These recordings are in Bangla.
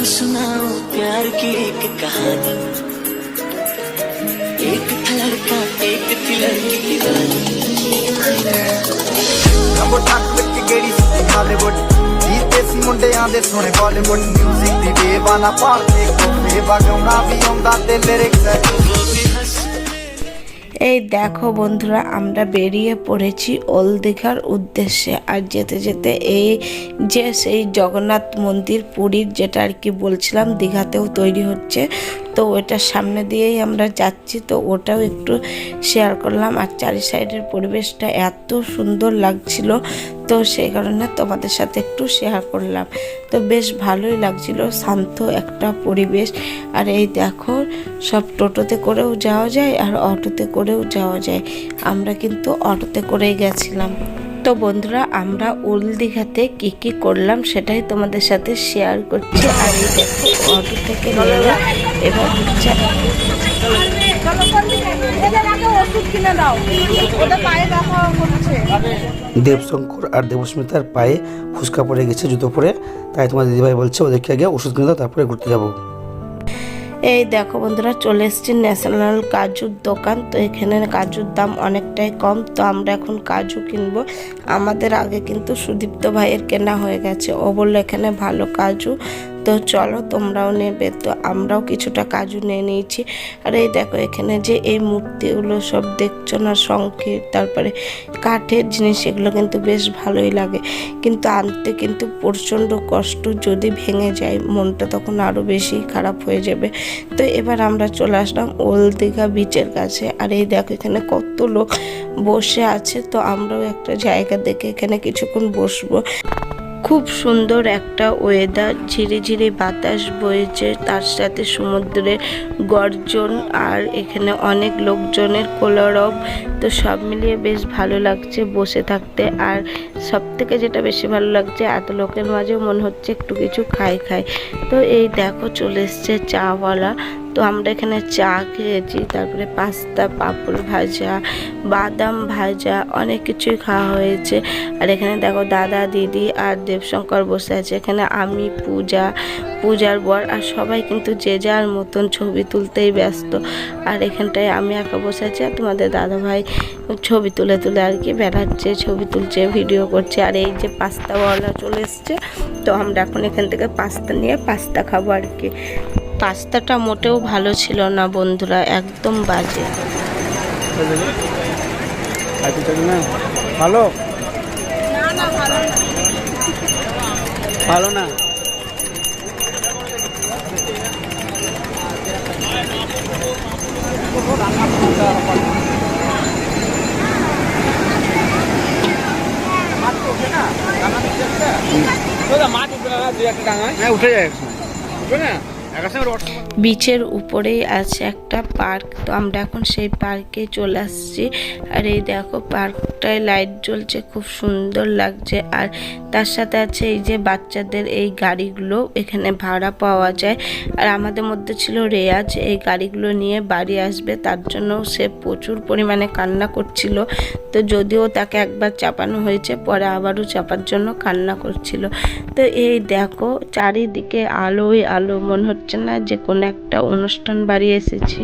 सुनाओ प्यार की एक कहानी एक था लड़का एक थी लड़की दीवानी ਨੰਬਰ ਟੱਕ ਵਿੱਚ ਗੇੜੀ ਸੁੱਤੀ ਹਾਲੀਵੁੱਡ ਜੀ ਦੇਸੀ ਮੁੰਡਿਆਂ ਦੇ ਸੋਹਣੇ ਬਾਲੀਵੁੱਡ 뮤직 ਦੀ ਬੇਵਾਨਾ ਪਾਲ ਕੇ ਕੋਲੇ ਵਗਾਉਣਾ ਵੀ ਆਉਂਦਾ ਤੇ ਲਿਰਿਕਸ वो भी हंस এই দেখো বন্ধুরা, আমরা বেরিয়ে পড়েছি ওল দীঘার উদ্দেশ্যে। আর যেতে যেতে এই যে সেই জগন্নাথ মন্দির, পুরীর যেটা আর কি বলছিলাম, দীঘাতেও তৈরি হচ্ছে। তো ওটার সামনে দিয়েই আমরা যাচ্ছি, তো ওটাও একটু শেয়ার করলাম। আর চারি সাইডের পরিবেশটা এত সুন্দর লাগছিল তো সেই কারণে তোমাদের সাথে একটু শেয়ার করলাম তো বেশ ভালোই লাগছিল শান্ত একটা পরিবেশ আর এই দেখো সব টোটোতে করেও যাওয়া যায় আর অটোতে করেও যাওয়া যায় আমরা কিন্তু অটোতে করেই গেছিলাম তো বন্ধুরা আমরা ওল দীঘাতে কী কী করলাম সেটাই তোমাদের সাথে শেয়ার করছি আর এই দেখো অটো থেকে এবার হচ্ছে ওষুধ কিনে দাও। ওদের পায়ে ব্যথা করছে। দেবশঙ্কর আর দেবস্মিতার পায়ে ফুসকা পড়ে গেছে জুতো পরে। তাই তোমার দিদিভাই বলছে ওদেরকে আগে ওষুধ কিনে দাও তারপরে ঘুরতে যাব। এই দেখো বন্ধুরা চলে এসেছি ন্যাশনাল কাজুর দোকান। তো এখানে কাজুর দাম অনেকটাই কম। তো আমরা এখন কাজু কিনবো। আমাদের আগে কিন্তু সুদীপ্ত ভাইয়ের কেনা হয়ে গেছে। ও বলল এখানে ভালো কাজু। তো চলো, তোমরাও নেবে। তো আমরাও কিছুটা কাজু নিয়ে নিয়েছি। আর এই দেখো, এখানে যে এই মূর্তিগুলো সব দেখছ না, শঙ্খের, তারপরে কাঠের জিনিস, এগুলো কিন্তু বেশ ভালোই লাগে। কিন্তু আনতে কিন্তু প্রচণ্ড কষ্ট, যদি ভেঙে যায়, মনটা তখন আরও বেশি খারাপ হয়ে যাবে। তো এবার আমরা চলে আসলাম ওল দীঘা বিচের কাছে। আর এই দেখো, এখানে কত লোক বসে আছে। তো আমরাও একটা জায়গা দেখে এখানে কিছুক্ষণ বসবো। খুব সুন্দর একটা ওয়েদার ঝিরে ঝিরে বাতাস বইছে, তার সাথে সমুদ্রের গর্জন আর এখানে অনেক লোকজনের কোলারব, তো সব মিলিয়ে বেশ ভালো লাগছে বসে থাকতে। আর সব থেকে যেটা বেশি ভালো লাগছে, এত লোকের মাঝেও মনে হচ্ছে একটু কিছু খাই খাই। তো এই দেখো চলে এসছে চাওয়ালা তো আমরা এখানে চা খেয়েছি, তারপরে পাস্তা, পাঁপড় ভাজা, বাদাম ভাজা, অনেক কিছুই খাওয়া হয়েছে। আর এখানে দেখো দাদা, দিদি আর দেবশঙ্কর বসে আছে। এখানে আমি, পূজা, পূজার বর আর সবাই কিন্তু যে যার মতন ছবি তুলতেই ব্যস্ত। আর এখানটায় আমি একা বসে আছি আর তোমাদের দাদা ভাই ছবি তুলে তুলে আর কি বেড়াচ্ছে, ছবি তুলছে, ভিডিও করছে। আর এই যে পাস্তাওয়ালা চলে এসছে, তো আমরা এখন এখান থেকে পাস্তা নিয়ে পাস্তা খাব আর কি। পাস্তাটা মোটেও ভালো ছিল না বন্ধুরা একদম বাজে। ভালো? না না ভালো না। ভালো না? হ্যাঁ উঠে যায় উঠবে না? একার সঙ্গে বিচের উপরেই আছে একটা পার্ক। তো আমরা এখন সেই পার্কে চলে আসছি। আর এই দেখো, পার্কটায় লাইট জ্বলছে, খুব সুন্দর লাগছে। আর তার সাথে আছে এই যে বাচ্চাদের এই গাড়িগুলো, এখানে ভাড়া পাওয়া যায়। আর আমাদের মধ্যে ছিল রেয়াজ, এই গাড়িগুলো নিয়ে বাড়ি আসবে। তার জন্য সে প্রচুর পরিমাণে কান্না করছিল। তো যদিও তাকে একবার চাপানো হয়েছে, পরে আবারও চাপার জন্য কান্না করছিল। তো এই দেখো, চারিদিকে আলোই আলো, মনে হচ্ছে না যে কোনো একটা অনুষ্ঠান বাড়ি এসেছি।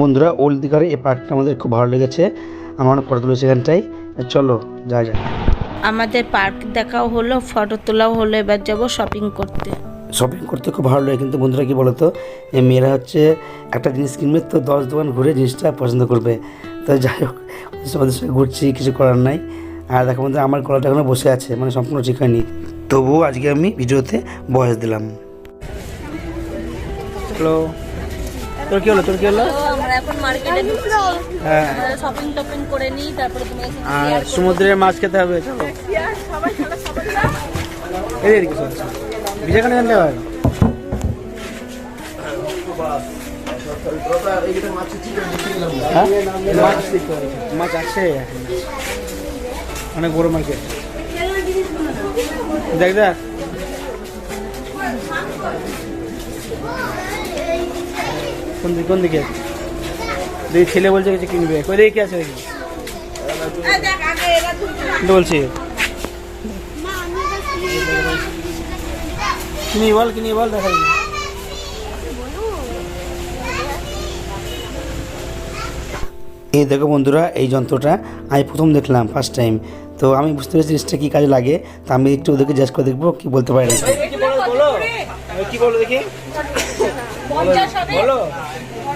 বন্ধুরা ওল্ড দীঘার এই পার্কটা আমাদের খুব ভালো লেগেছে। আমার অনেক ফটো তুলেছে এখানটায়। চলো যা যা আমাদের পার্ক দেখাও হলো ফটো তোলাও হলো এবার যাব শপিং করতে। শপিং করতে খুব ভালো লাগে কিন্তু বন্ধুরা কি বলতো এই মেয়েরা হচ্ছে একটা জিনিস কিনবে তো দশ দোকান ঘুরে জিনিসটা পছন্দ করবে। তো যাই হোক ওদের সঙ্গে ঘুরছি কিছু করার নাই। আর দেখো বন্ধুরা আমার গলাটা এখনও বসে আছে মানে সম্পূর্ণ ঠিক হয়নি। তবুও আজকে আমি ভিডিওতে বয়স দিলাম। হ্যালো তোর কি হলো তোর কি হলো? এখন মার্কেটে ঢুকছি। হ্যাঁ। শপিং টপিং করে নিই তারপরে তুমি আর সমুদ্রের মাছ খেতে হবে চলো। এদিকে চল, জানতে হ্যাঁ? মাছ মাছ আছে। অনেক বড় মার্কেট দেখ দেখ। কোন দিকে কোন দিকে? দেখি ছেলে বলছে কিছু কিনবে। কই দেখি কি আছে দেখি। বলছি। কিনি বল কিনি বল দেখা যাবে। এই দেখো বন্ধুরা এই যন্ত্রটা আমি প্রথম দেখলাম ফার্স্ট টাইম তো আমি বুঝতে পেরেছি জিনিসটা কী কাজে লাগে তা আমি একটু ওদেরকে জিজ্ঞেস করে দেখব কি বলতে পারি। কি বলো দেখি। পঞ্চাশ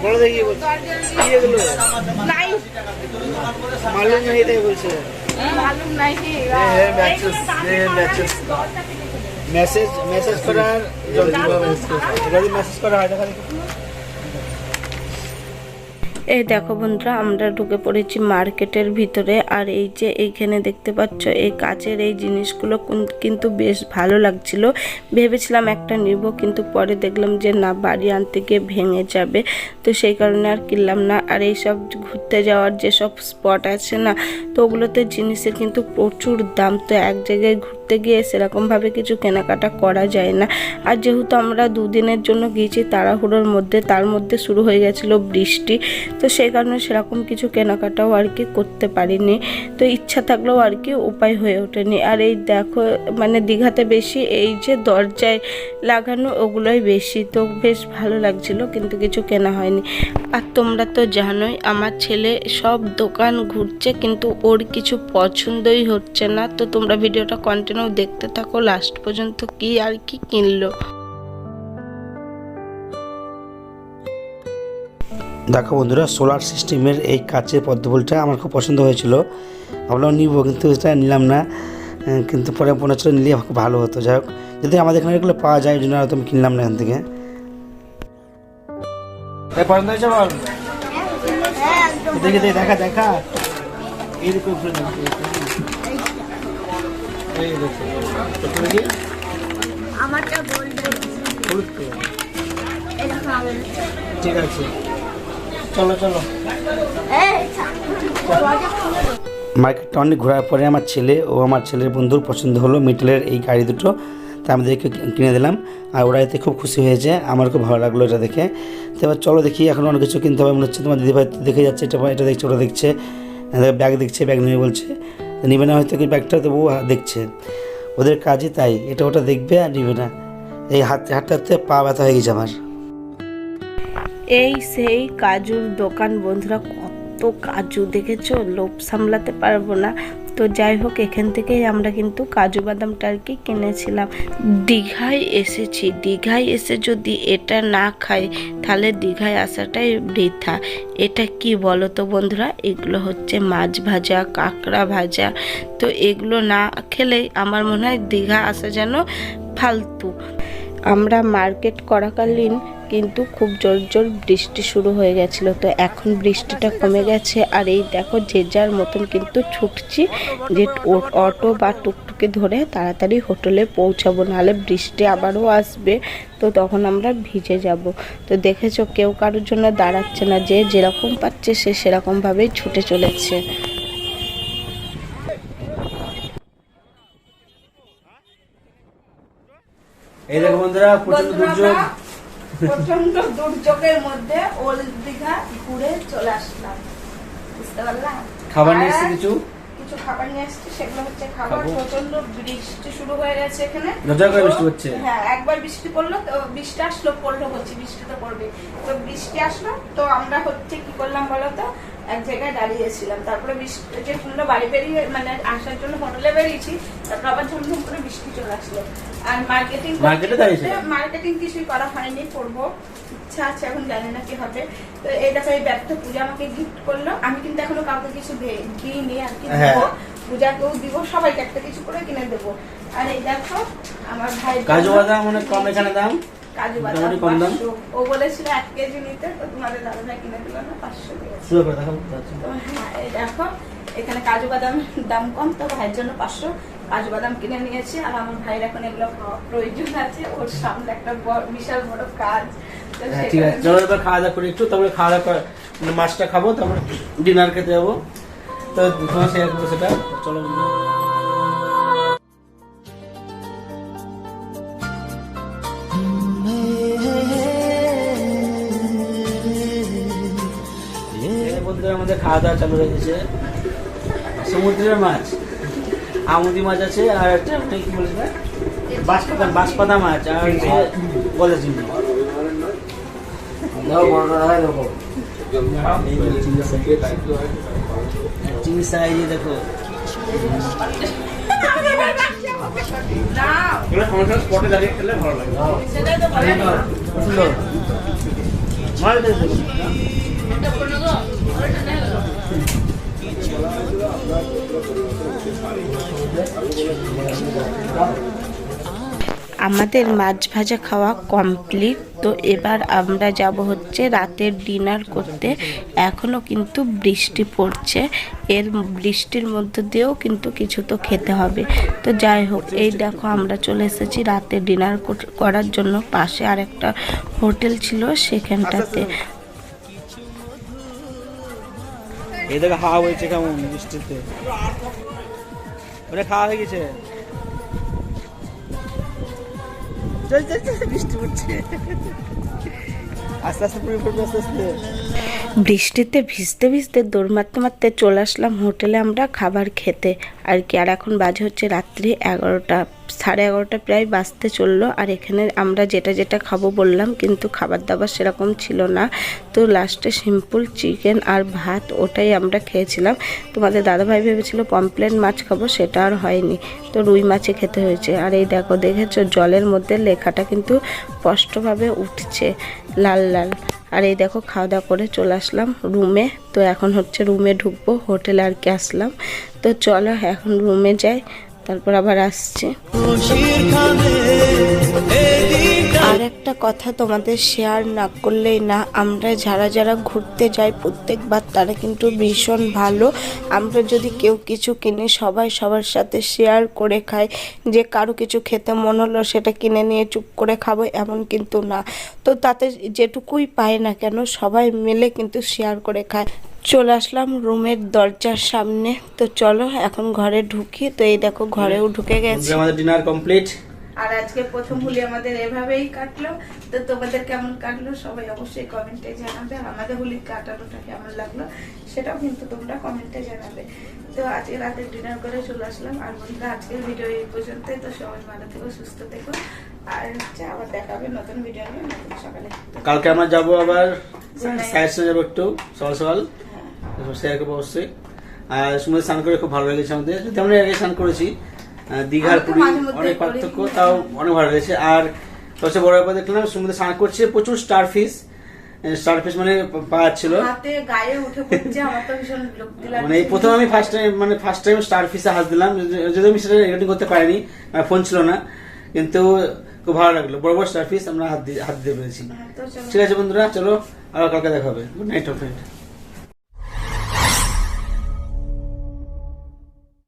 বলো দেখি কি এগুলো? নাই। মালুম নেই এটাই বলছে। মালুম নাই। কি মেসেজ মেসেজ করার যদি মেসেজ করা হয় তাহলে এই দেখো বন্ধুরা, আমরা ঢুকে পড়েছি মার্কেটের ভিতরে। আর এই যে এইখানে দেখতে পাচ্ছ, এই কাচের এই জিনিসগুলো কুন- কিন্তু বেশ ভালো লাগছিল। ভেবেছিলাম একটা নিব, কিন্তু পরে দেখলাম যে না, বাড়ি আনতে গিয়ে ভেঙে যাবে। তো সেই কারণে আর কিনলাম না। আর এই সব ঘুরতে যাওয়ার যেসব স্পট আছে না, তো ওগুলোতে জিনিসের কিন্তু প্রচুর দাম। তো এক জায়গায় ঘুরতে গিয়ে সেরকমভাবে কিছু কেনাকাটা করা যায় না। আর যেহেতু আমরা দুদিনের জন্য গিয়েছি তাড়াহুড়োর মধ্যে, তার মধ্যে শুরু হয়ে গেছিল বৃষ্টি। তো সেই কারণে সেরকম কিছু কেনাকাটাও আর কি করতে পারিনি। তো ইচ্ছা থাকলেও আর কি উপায় হয়ে ওঠেনি। আর এই দেখো মানে দীঘাতে বেশি এই যে দরজায় লাগানো ওগুলোই বেশি। তো বেশ ভালো লাগছিল, কিন্তু কিছু কেনা হয়নি। আর তোমরা তো জানোই, আমার ছেলে সব দোকান ঘুরছে, কিন্তু ওর কিছু পছন্দই হচ্ছে না। তো তোমরা ভিডিওটা কন্টিনিউ দেখতে থাকো লাস্ট পর্যন্ত কি আর কি কিনলো। দেখো বন্ধুরা সোলার সিস্টেমের এই কাচের পদ্মফুলটা আমার খুব পছন্দ হয়েছিল। ভাবলাম নিব কিন্তু এটা নিলাম না। কিন্তু পরে মনে হচ্ছিল নিলে খুব ভালো হতো। যাই হোক যদি আমাদের এখানে এগুলো পাওয়া যায় ওই জন্য হয়তো আমি কিনলাম না এখান থেকে। দেখে দেখে এইরকম আমারটা ঠিক আছে। চলো চলো। মার্কেটটা অনেক ঘোরার পরে আমার ছেলে ও আমার ছেলের বন্ধুর পছন্দ হলো মিটেলের এই গাড়ি দুটো। তা আমাদেরকে কিনে দিলাম। আর ওরা এতে খুব খুশি হয়েছে। আমার খুব ভালো লাগল এটা দেখে। তো এবার চলো দেখি, এখন অনেক কিছু কিনতে হবে। মনে হচ্ছে তোমার দিদিভাই দেখে যাচ্ছে, এটা এটা দেখছে, ওটা দেখছে। ব্যাগ দেখছে ব্যাগ নেবে বলছে। নিবে না হয়তো কি ব্যাগটা তবু দেখছে। ওদের কাজই তাই, এটা ওটা দেখবে আর নিবে না। এই হাত হাঁটতে হাঁটতে পা ব্যথা হয়ে গেছে আমার। এই সেই কাজুর দোকান, বন্ধুরা, কত কাজু দেখেছ? লোভ সামলাতে পারব না। তো যাই হোক, এখান থেকেই আমরা কিন্তু কাজু বাদামটা আর কি কিনেছিলাম। দীঘায় এসেছি। দীঘায় এসে যদি এটা না খাই, তাহলে দীঘায় আসাটাই বৃথা। এটা কি বলো তো বন্ধুরা? এগুলো হচ্ছে মাছ ভাজা, কাঁকড়া ভাজা। তো এগুলো না খেলেই আমার মনে হয় দীঘা আসা যেন ফালতু। আমরা মার্কেট করাকালীন কিন্তু খুব জোর জোর বৃষ্টি শুরু হয়ে গেছিল। তো এখন বৃষ্টিটা কমে গেছে আর এই দেখো যে যার মতন কিন্তু ছুটছি যে অটো বা টুকটুকি ধরে তাড়াতাড়ি হোটেলে পৌঁছাবো, নাহলে বৃষ্টি আবারও আসবে। তো তখন আমরা ভিজে যাব। তো দেখেছ কেউ কারোর জন্য দাঁড়াচ্ছে না, যে যেরকম পাচ্ছে সে সেরকমভাবেই ছুটে চলেছে। এই দেখো বন্ধুরা প্রচণ্ড দুর্যোগ। প্রচণ্ড দুর্যোগের মধ্যে ওল্ড দীঘা ঘুরে চলে আসলাম। বুঝতে পারলাম? খাবার নিয়ে এসেছি কিছু? কিছু খাবার নিয়ে আসছে সেগুলো হচ্ছে খাবার। প্রচণ্ড বৃষ্টি শুরু হয়ে গেছে এখানে। করে বৃষ্টি হচ্ছে। হ্যাঁ একবার বৃষ্টি পড়ল তো বৃষ্টি আসলো পড়ল বলছি বৃষ্টি তো পড়বে তো বৃষ্টি আসলো তো আমরা হচ্ছে কি করলাম বলো তো? এক জায়গায় দাঁড়িয়েছিলাম। তারপরে বৃষ্টি শুনলো বাড়ি বেরিয়ে মানে আসার জন্য হোটেলে বেরিয়েছি তারপর আবার ঝমঝম করে বৃষ্টি চলে আসলো। আর মার্কেটিং মার্কেটিং কিছুই করা হয়নি করব। ইচ্ছা আছে এখন জানি না কি হবে। তো এই দেখো এই ব্যাগটা পূজা আমাকে গিফট করল। আমি কিন্তু এখনও কাউকে কিছু দিইনি আর কি হ্যাঁ। দেবো। পূজাকেও দিব সবাইকে একটা কিছু করে কিনে দেবো। আর এই দেখো আমার ভাই কাজু বাদাম অনেক কম এখানে দাম? কাজু বাদাম মোটামুটি দাম। 500 ও বলেছিল এক কেজি নিতে তো তোমাদের দাদা ভাই কিনে দিল না পাঁচশো দিয়েছে। হ্যাঁ এই দেখো এখানে কাজু দাম কম তো ভাইয়ের জন্য পাঁচশো। কাজু বাদাম কিনে নিয়েছি আর আমার ভাইয়ের এখন এগুলো প্রয়োজন আছে ওর সামনে একটা বিশাল বড় কাজ। হ্যাঁ ঠিক আছে চলো এবার খাওয়া দাওয়া করি একটু তারপরে খাওয়া দাওয়া করে মানে মাছটা খাব তারপরে ডিনার খেতে যাব। তো তোমার সেটা চলো খাওয়া দাওয়া চালু গেছে সমুদ্রের মাছ। আমুদি মাছ আছে আর একটা মানে কি বলে সেটা? বাঁশপাতা বাঁশপাতা মাছ আর হচ্ছে গলে চিংড়ি। চিংড়ি সাইজ দেখো। মাছ আমাদের মাছ ভাজা খাওয়া কমপ্লিট তো এবার আমরা যাব হচ্ছে রাতের ডিনার করতে। এখনও কিন্তু বৃষ্টি পড়ছে, এর বৃষ্টির মধ্য দিয়েও কিন্তু কিছু তো খেতে হবে। তো যাই হোক, এই দেখো আমরা চলে এসেছি রাতে ডিনার করার জন্য। পাশে আরেকটা হোটেল ছিল সেখানটাতে। হাওয়া বইছে কেমন বৃষ্টিতে। ওটা খাওয়া হয়ে গেছে। চল চল চল, বৃষ্টি পড়ছে। বৃষ্টিতে ভিজতে ভিজতে দৌড় মারতে মারতে চলে আসলাম হোটেলে আমরা খাবার খেতে। আর কি, আর এখন বাজে হচ্ছে রাত্রি এগারোটা। সাড়ে এগারোটা প্রায় বাঁচতে চলল। আর এখানে আমরা যেটা যেটা খাব বললাম, কিন্তু খাবার দাবার সেরকম ছিল না। তো লাস্টে সিম্পল চিকেন আর ভাত, ওটাই আমরা খেয়েছিলাম। তোমাদের দাদাভাই ভেবেছিল পমপ্লেন মাছ খাব, সেটা আর হয়নি। তো রুই মাছে খেতে হয়েছে। আর এই দেখো, দেখেছ, জলের মধ্যে লেখাটা কিন্তু স্পষ্টভাবে উঠছে, লাল লাল। আর এই দেখো, খাওয়া দাওয়া করে চলে আসলাম রুমে তো এখন হচ্ছে রুমে ঢুকবো হোটেলে আর কি আসলাম। তো চলো, এখন রুমে যাই। তারপর আবার আসছে। আর একটা কথা তোমাদের শেয়ার না করলেই না, আমরা যারা যারা ঘুরতে যাই প্রত্যেকবার তারা কিন্তু ভীষণ ভালো। আমরা যদি কেউ কিছু কিনে, সবাই সবার সাথে শেয়ার করে খাই। যে কারও কিছু খেতে মন হলো সেটা কিনে নিয়ে চুপ করে খাব, এমন কিন্তু না। তো তাতে যেটুকুই পায় না কেন, সবাই মিলে কিন্তু শেয়ার করে খায়। চলে আসলাম রুমের দরজার সামনে। তো চলো এখন ঘরে ঢুকি। তো এই দেখো ঘরেও ঢুকে গেছে। আমাদের ডিনার কমপ্লিট আর আজকে প্রথম হোলি আমাদের এভাবেই কাটলো। তো তোমাদের কেমন কাটলো সবাই অবশ্যই কমেন্টে জানাবে। আর আমাদের হোলি কাটানোটা কেমন লাগল সেটাও কিন্তু তোমরা কমেন্টে জানাবে। তো আজকে রাতে ডিনার করে চলে আসলাম। আর বন্ধুরা আজকের ভিডিও এই পর্যন্তই। তো সবাই ভালো থেকো সুস্থ থেকো। আর হচ্ছে আবার দেখাবে নতুন ভিডিও নিয়ে। নতুন সকালে। কালকে আমরা যাব আবার সাইড যাব একটু সকাল সকাল শেয়ার করব অবশ্যই। আর সমুদ্রে স্নান করে খুব ভালো লেগেছে আমাদের। যদি আমরা আগে স্নান করেছি। দীঘার পুরী অনেক পার্থক্য তাও অনেক ভালো লেগেছে। আর সবচেয়ে বড় ব্যাপার দেখলাম সমুদ্রে স্নান করছে প্রচুর স্টার ফিশ স্টার ফিশ মানে পা ছিল হাতে গায়ে উঠে পড়ছে আমার তো ভীষণ বিরক্তি লাগছে। মানে প্রথম আমি ফার্স্ট টাইম মানে ফার্স্ট টাইম স্টার ফিশে হাত দিলাম। যদি আমি সেটা রেকর্ডিং করতে পারিনি ফোন ছিল না। কিন্তু খুব ভালো লাগল। বড় বড় স্টার ফিশ আমরা হাত দিয়ে হাত দিতে পেরেছি। হ্যাঁ, ঠিক আছে বন্ধুরা চলো আবার কালকে দেখা হবে। Good night friend